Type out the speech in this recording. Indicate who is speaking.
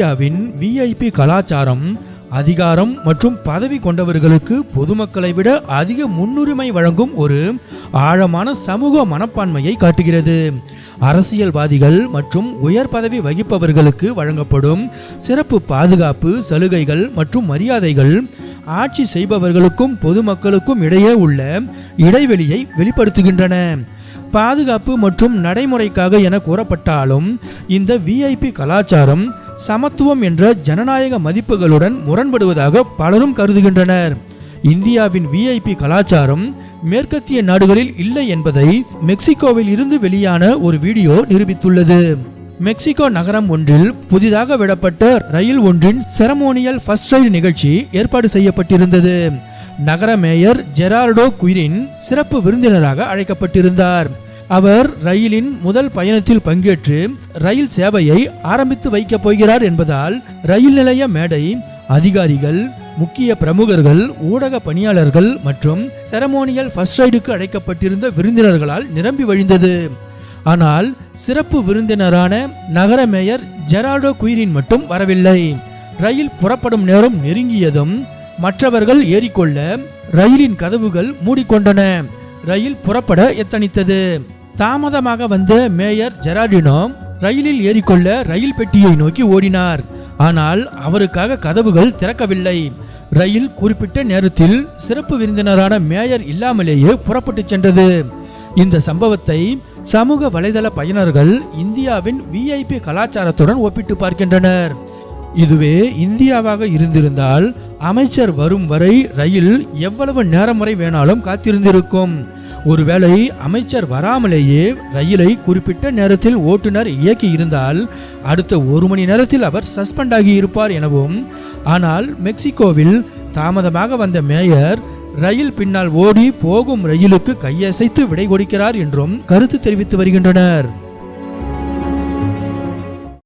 Speaker 1: இந்தியாவின் விஐபி கலாச்சாரம் அதிகாரம் மற்றும் பதவி கொண்டவர்களுக்கு பொதுமக்களை விட அதிக முன்னுரிமை வழங்கும் ஒரு ஆழமான சமூக மனப்பான்மையை காட்டுகிறது. அரசியல்வாதிகள் மற்றும் உயர் பதவி வகிப்பவர்களுக்கு வழங்கப்படும் சிறப்பு பாதுகாப்பு சலுகைகள் மற்றும் மரியாதைகள் ஆட்சி செய்பவர்களுக்கும் பொதுமக்களுக்கும் இடையே உள்ள இடைவெளியை வெளிப்படுத்துகின்றன. பாதுகாப்பு மற்றும் நடைமுறைக்காக என கூறப்பட்டாலும் இந்த விஐபி கலாச்சாரம் சமத்துவம் என்ற ஜனநாயக மதிப்புகளுடன் முரண்படுவதாக பலரும் கருதுகின்றனர். இந்தியாவின் விஐபி கலாச்சாரம் மேற்கத்திய நாடுகளில் இல்லை என்பதை மெக்சிகோவில் இருந்து வெளியான ஒரு வீடியோ நிரூபித்துள்ளது. மெக்சிகோ நகரம் ஒன்றில் புதிதாக விடப்பட்ட ரயில் ஒன்றின் செரமோனியல் ஃபர்ஸ்ட் ரைடு நிகழ்ச்சி ஏற்பாடு செய்யப்பட்டிருந்தது. நகர மேயர் ஜெரார்டோ குயிரின் சிறப்பு விருந்தினராக அழைக்கப்பட்டிருந்தார். அவர் ரயிலின் முதல் பயணத்தில் பங்கேற்று ரயில் சேவையை ஆரம்பித்து வைக்கப் போகிறார் என்பதால் ரயில் நிலைய மேடை அதிகாரிகள் முக்கிய பிரமுகர்கள் ஊடக பணியாளர்கள் மற்றும் செரமோனியல் ஃபர்ஸ்ட் ரைடுக்கு அழைக்கப்பட்டிருந்த விருந்தினர்களால் நிரம்பி வழிந்தது. ஆனால் சிறப்பு விருந்தினரான நகர மேயர் ஜெராடோ குயிரின் மட்டும் வரவில்லை. ரயில் புறப்படும் நேரம் நெருங்கியதும் மற்றவர்கள் ஏறிக்கொள்ள ரயிலின் கதவுகள் மூடிக்கொண்டன. ரயில் புறப்பட எத்தனித்தது. தாமதமாக வந்த மேயர் ஜெரார்டினோ ரயிலில் ஏறிக்கொள்ள ரயில் பெட்டியை நோக்கி ஓடினார். ஆனால் அவருக்காக கதவுகள் திறக்கவில்லை. ரயில் குறிப்பிட்ட நேரத்தில் சிறப்பு விருந்தினரான மேயர் இல்லாமலேயே புறப்பட்டுச் சென்றது. இந்த சம்பவத்தை சமூக வலைதள பயனர்கள் இந்தியாவின் விஐபி கலாச்சாரத்துடன் ஒப்பிட்டு பார்க்கின்றனர். இதுவே இந்தியாவாக இருந்திருந்தால் அமைச்சர் வரும் வரை ரயில் எவ்வளவு நேரம் வரை வேணாலும் காத்திருந்திருக்கும். ஒருவேளை அமைச்சர் வராமலேயே ரயிலை குறிப்பிட்ட நேரத்தில் ஓட்டுநர் இயக்கி இருந்தால் அடுத்த ஒரு மணி நேரத்தில் அவர் சஸ்பெண்ட் ஆகி இருப்பார் எனவும் ஆனால் மெக்சிகோவில் தாமதமாக வந்த மேயர் ரயில் பின்னால் ஓடி போகும் ரயிலுக்கு கையசைத்து விடை கொடுக்கிறார் என்றும் கருத்து தெரிவித்து வருகின்றனர்.